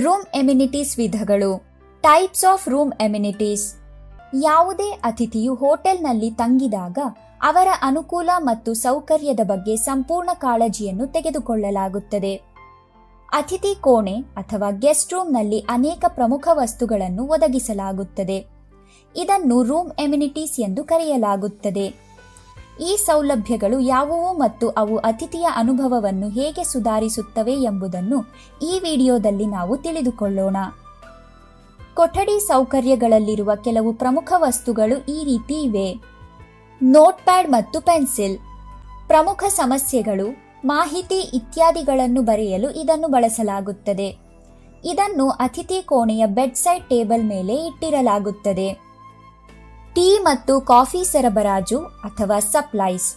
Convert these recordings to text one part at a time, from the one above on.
Room amenities ವಿಧಗಳು. Types of room amenities ಯಾವುದೇ ಅತಿಥಿಯು ಹೋಟೆಲ್ನಲ್ಲಿ ತಂಗಿದಾಗ ಅವರ ಅನುಕೂಲ ಮತ್ತು ಸೌಕರ್ಯದ ಬಗ್ಗೆ ಸಂಪೂರ್ಣ ಕಾಳಜಿಯನ್ನು ತೆಗೆದುಕೊಳ್ಳಲಾಗುತ್ತದೆ. ಅತಿಥಿ ಕೋಣೆ ಅಥವಾ ಗೆಸ್ಟ್ ರೂಮ್ನಲ್ಲಿ ಅನೇಕ ಪ್ರಮುಖ ವಸ್ತುಗಳನ್ನು ಒದಗಿಸಲಾಗುತ್ತದೆ. ಇದನ್ನು ರೂಮ್ ಎಮ್ಯುನಿಟೀಸ್ ಎಂದು ಕರೆಯಲಾಗುತ್ತದೆ. ಈ ಸೌಲಭ್ಯಗಳು ಯಾವುವು ಮತ್ತು ಅವು ಅತಿಥಿಯ ಅನುಭವವನ್ನು ಹೇಗೆ ಸುಧಾರಿಸುತ್ತವೆ ಎಂಬುದನ್ನು ಈ ವಿಡಿಯೋದಲ್ಲಿ ನಾವು ತಿಳಿದುಕೊಳ್ಳೋಣ. ಕೊಠಡಿ ಸೌಕರ್ಯಗಳಲ್ಲಿರುವ ಕೆಲವು ಪ್ರಮುಖ ವಸ್ತುಗಳು ಈ ರೀತಿ ಇವೆ. ನೋಟ್ಪ್ಯಾಡ್ ಮತ್ತು ಪೆನ್ಸಿಲ್. ಪ್ರಮುಖ ಸಮಸ್ಯೆಗಳು ಮಾಹಿತಿ ಇತ್ಯಾದಿಗಳನ್ನು ಬರೆಯಲು ಇದನ್ನು ಬಳಸಲಾಗುತ್ತದೆ. ಇದನ್ನು ಅತಿಥಿ ಕೋಣೆಯ ಬೆಡ್ ಸೈಡ್ ಟೇಬಲ್ ಮೇಲೆ ಇಟ್ಟಿರಲಾಗುತ್ತದೆ. ಟೀ ಮತ್ತು ಕಾಫಿ ಸರಬರಾಜು ಅಥವಾ ಸಪ್ಲೈಸ್.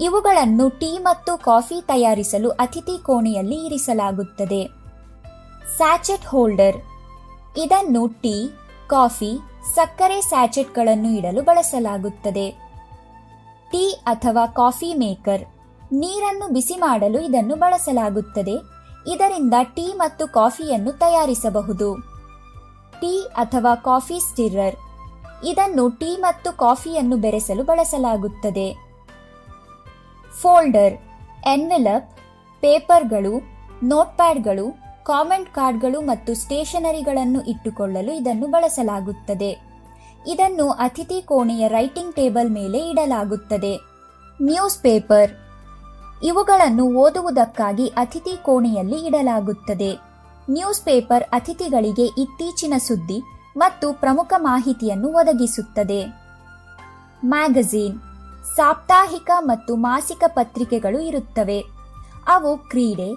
ಇವುಗಳನ್ನು ಟೀ ಮತ್ತು ಕಾಫಿ ತಯಾರಿಸಲು ಅತಿಥಿ ಕೋಣೆಯಲ್ಲಿ ಇರಿಸಲಾಗುತ್ತದೆ. Sachet holder. ಇದನ್ನು ಟೀ, ಕಾಫಿ, ಸಕ್ಕರೆ ಸ್ಯಾಚೆಟ್ಗಳನ್ನು ಇಡಲು ಬಳಸಲಾಗುತ್ತದೆ. ಟೀ ಅಥವಾ ಕಾಫಿ ಮೇಕರ್. ನೀರನ್ನು ಬಿಸಿ ಮಾಡಲು ಇದನ್ನು ಬಳಸಲಾಗುತ್ತದೆ. ಇದರಿಂದ ಟೀ ಮತ್ತು ಕಾಫಿಯನ್ನು ತಯಾರಿಸಬಹುದು. ಟೀ ಅಥವಾ ಕಾಫಿ ಸ್ಟಿರರ್. ಇದನ್ನು ಟೀ ಮತ್ತು ಕಾಫಿಯನ್ನು ಬೆರೆಸಲು ಬಳಸಲಾಗುತ್ತದೆ. ಫೋಲ್ಡರ್, ಎನ್ವೆಲಪ್, ಪೇಪರ್ಗಳು, ನೋಟ್ಪ್ಯಾಡ್ಗಳು, ಕಾಮೆಂಟ್ ಕಾರ್ಡ್ಗಳು ಮತ್ತು ಸ್ಟೇಷನರಿಗಳನ್ನು ಇಟ್ಟುಕೊಳ್ಳಲು ಇದನ್ನು ಬಳಸಲಾಗುತ್ತದೆ. ಇದನ್ನು ಅತಿಥಿ ಕೋಣೆಯ ರೈಟಿಂಗ್ ಟೇಬಲ್ ಮೇಲೆ ಇಡಲಾಗುತ್ತದೆ. ನ್ಯೂಸ್ ಪೇಪರ್ ಇವುಗಳನ್ನು ಓದುವುದಕ್ಕಾಗಿ ಅತಿಥಿ ಕೋಣೆಯಲ್ಲಿ ಇಡಲಾಗುತ್ತದೆ. ನ್ಯೂಸ್ ಪೇಪರ್ ಅತಿಥಿಗಳಿಗೆ ಇತ್ತೀಚಿನ ಸುದ್ದಿ ಮತ್ತು ಪ್ರಮುಖ ಮಾಹಿತಿಯನ್ನು ಒದಗಿಸುತ್ತದೆ. ಮ್ಯಾಗಝೀನ್ ಸಾಪ್ತಾಹಿಕ ಮತ್ತು ಮಾಸಿಕ ಪತ್ರಿಕೆಗಳು ಇರುತ್ತವೆ. ಅವು ಕ್ರೀಡೆ,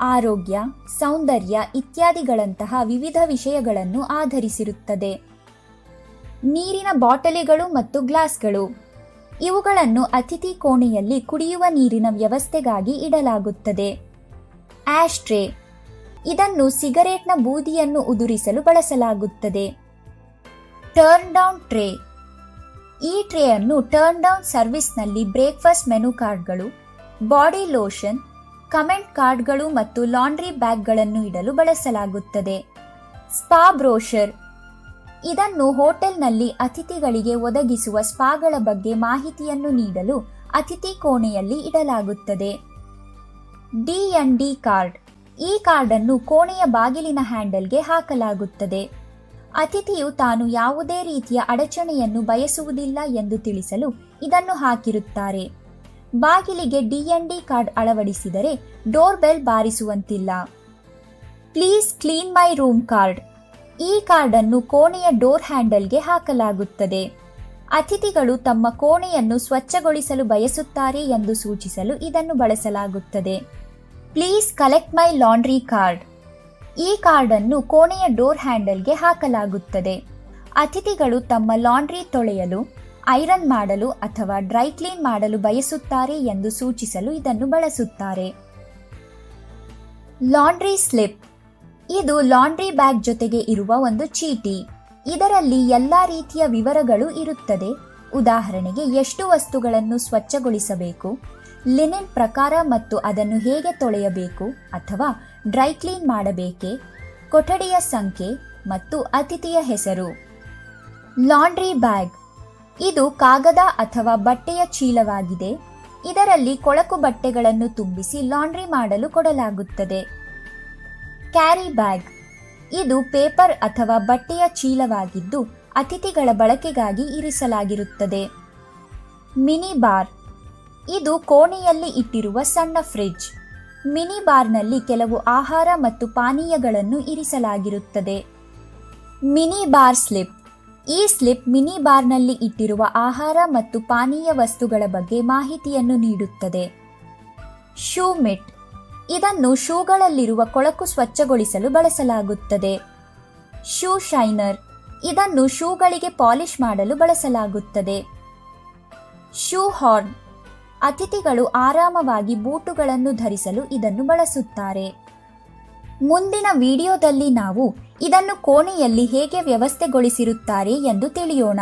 ಆರೋಗ್ಯ, ಸೌಂದರ್ಯ ಇತ್ಯಾದಿಗಳಂತಹ ವಿವಿಧ ವಿಷಯಗಳನ್ನು ಆಧರಿಸಿರುತ್ತದೆ. ನೀರಿನ ಬಾಟಲಿಗಳು ಮತ್ತು ಗ್ಲಾಸ್ಗಳು. ಇವುಗಳನ್ನು ಅತಿಥಿ ಕೋಣೆಯಲ್ಲಿ ಕುಡಿಯುವ ನೀರಿನ ವ್ಯವಸ್ಥೆಗಾಗಿ ಇಡಲಾಗುತ್ತದೆ. ಆಶ್ಟ್ರೇ ಇದನ್ನು ಸಿಗರೇಟ್ನ ಬೂದಿಯನ್ನು ಉದುರಿಸಲು ಬಳಸಲಾಗುತ್ತದೆ. ಟರ್ನ್ ಡೌನ್ ಟ್ರೇ ಈ ಟ್ರೇ ಅನ್ನು ಟರ್ನ್ ಡೌನ್ ಸರ್ವಿಸ್ನಲ್ಲಿ ಬ್ರೇಕ್ಫಾಸ್ಟ್ ಮೆನು ಕಾರ್ಡ್ಗಳು ಬಾಡಿ ಲೋಷನ್ ಕಮೆಂಟ್ ಕಾರ್ಡ್ಗಳು ಮತ್ತು ಲಾಂಡ್ರಿ ಬ್ಯಾಗ್ಗಳನ್ನು ಇಡಲು ಬಳಸಲಾಗುತ್ತದೆ. ಸ್ಪಾ ಬ್ರೋಷರ್ ಇದನ್ನು ಹೋಟೆಲ್ನಲ್ಲಿ ಅತಿಥಿಗಳಿಗೆ ಒದಗಿಸುವ ಸ್ಪಾಗಳ ಬಗ್ಗೆ ಮಾಹಿತಿಯನ್ನು ನೀಡಲು ಅತಿಥಿ ಕೋಣೆಯಲ್ಲಿ ಇಡಲಾಗುತ್ತದೆ. ಡಿ ಎನ್ ಡಿ ಕಾರ್ಡ್ ಈ ಕಾರ್ಡ್ ಅನ್ನು ಕೋಣೆಯ ಬಾಗಿಲಿನ ಹ್ಯಾಂಡಲ್ಗೆ ಹಾಕಲಾಗುತ್ತದೆ. ಅತಿಥಿಯು ತಾನು ಯಾವುದೇ ರೀತಿಯ ಅಡಚಣೆಯನ್ನು ಬಯಸುವುದಿಲ್ಲ ಎಂದು ತಿಳಿಸಲು ಇದನ್ನು ಹಾಕಿರುತ್ತಾರೆ. ಬಾಗಿಲಿಗೆ ಡಿಎನ್ಡಿ ಕಾರ್ಡ್ ಅಳವಡಿಸಿದರೆ door bell ಬಾರಿಸುವಂತಿಲ್ಲ. Please clean my room card. ಈ ಕಾರ್ಡ್ ಅನ್ನು ಕೋಣೆಯ ಡೋರ್ ಹ್ಯಾಂಡಲ್ಗೆ ಹಾಕಲಾಗುತ್ತದೆ. ಅತಿಥಿಗಳು ತಮ್ಮ ಕೋಣೆಯನ್ನು ಸ್ವಚ್ಛಗೊಳಿಸಲು ಬಯಸುತ್ತಾರೆ ಎಂದು ಸೂಚಿಸಲು ಇದನ್ನು ಬಳಸಲಾಗುತ್ತದೆ. Please collect my laundry card. ಈ ಕಾರ್ಡ್ ಅನ್ನು ಕೋಣೆಯ ಡೋರ್ ಹ್ಯಾಂಡಲ್ಗೆ ಹಾಕಲಾಗುತ್ತದೆ. ಅತಿಥಿಗಳು ತಮ್ಮ ಲಾಂಡ್ರಿ ತೊಳೆಯಲು, ಐರನ್ ಮಾಡಲು ಅಥವಾ ಡ್ರೈ ಕ್ಲೀನ್ ಮಾಡಲು ಬಯಸುತ್ತಾರೆ ಎಂದು ಸೂಚಿಸಲು ಇದನ್ನು ಬಳಸುತ್ತಾರೆ. Laundry slip. ಇದು ಲಾಂಡ್ರಿ ಬ್ಯಾಗ್ ಜೊತೆಗೆ ಇರುವ ಒಂದು ಚೀಟಿ. ಇದರಲ್ಲಿ ಎಲ್ಲಾ ರೀತಿಯ ವಿವರಗಳು ಇರುತ್ತದೆ. ಉದಾಹರಣೆಗೆ, ಎಷ್ಟು ವಸ್ತುಗಳನ್ನು ಸ್ವಚ್ಛಗೊಳಿಸಬೇಕು ಲಿನೆನ್ ಪ್ರಕಾರ ಮತ್ತು ಅದನ್ನು ಹೇಗೆ ತೊಳೆಯಬೇಕು ಅಥವಾ ಡ್ರೈ ಕ್ಲೀನ್ ಮಾಡಬೇಕೆ, ಕೊಠಡಿಯ ಸಂಖ್ಯೆ ಮತ್ತು ಅತಿಥಿಯ ಹೆಸರು. Laundry bag. ಇದು ಕಾಗದ ಅಥವಾ ಬಟ್ಟೆಯ ಚೀಲವಾಗಿದೆ. ಇದರಲ್ಲಿ ಕೊಳಕು ಬಟ್ಟೆಗಳನ್ನು ತುಂಬಿಸಿ ಲಾಂಡ್ರಿ ಮಾಡಲು ಕೊಡಲಾಗುತ್ತದೆ. Carry bag. ಇದು ಪೇಪರ್ ಅಥವಾ ಬಟ್ಟೆಯ ಚೀಲವಾಗಿದ್ದು ಅತಿಥಿಗಳ ಬಳಕೆಗಾಗಿ ಇರಿಸಲಾಗಿರುತ್ತದೆ. Mini bar. ಇದು ಕೋಣೆಯಲ್ಲಿ ಇಟ್ಟಿರುವ ಸಣ್ಣ ಫ್ರಿಡ್ಜ್. ಮಿನಿ ಬಾರ್ನಲ್ಲಿ ಕೆಲವು ಆಹಾರ ಮತ್ತು ಪಾನೀಯಗಳನ್ನು ಇರಿಸಲಾಗಿರುತ್ತದೆ. Mini bar slip. ಈ ಸ್ಲಿಪ್ ಮಿನಿ ಬಾರ್ನಲ್ಲಿ ಇಟ್ಟಿರುವ ಆಹಾರ ಮತ್ತು ಪಾನೀಯ ವಸ್ತುಗಳ ಬಗ್ಗೆ ಮಾಹಿತಿಯನ್ನು ನೀಡುತ್ತದೆ. Shoe mitt. ಇದನ್ನು ಶೂಗಳಲ್ಲಿರುವ ಕೊಳಕು ಸ್ವಚ್ಛಗೊಳಿಸಲು ಬಳಸಲಾಗುತ್ತದೆ. Shoe shiner. ಇದನ್ನು ಶೂಗಳಿಗೆ ಪಾಲಿಶ್ ಮಾಡಲು ಬಳಸಲಾಗುತ್ತದೆ. Shoe horn. ಅತಿಥಿಗಳು ಆರಾಮವಾಗಿ ಬೂಟುಗಳನ್ನು ಧರಿಸಲು ಇದನ್ನು ಬಳಸುತ್ತಾರೆ. ಮುಂದಿನ ವಿಡಿಯೋದಲ್ಲಿ ನಾವು ಇದನ್ನು ಕೋಣೆಯಲ್ಲಿ ಹೇಗೆ ವ್ಯವಸ್ಥೆಗೊಳಿಸಿರುತ್ತಾರೆ ಎಂದು ತಿಳಿಯೋಣ.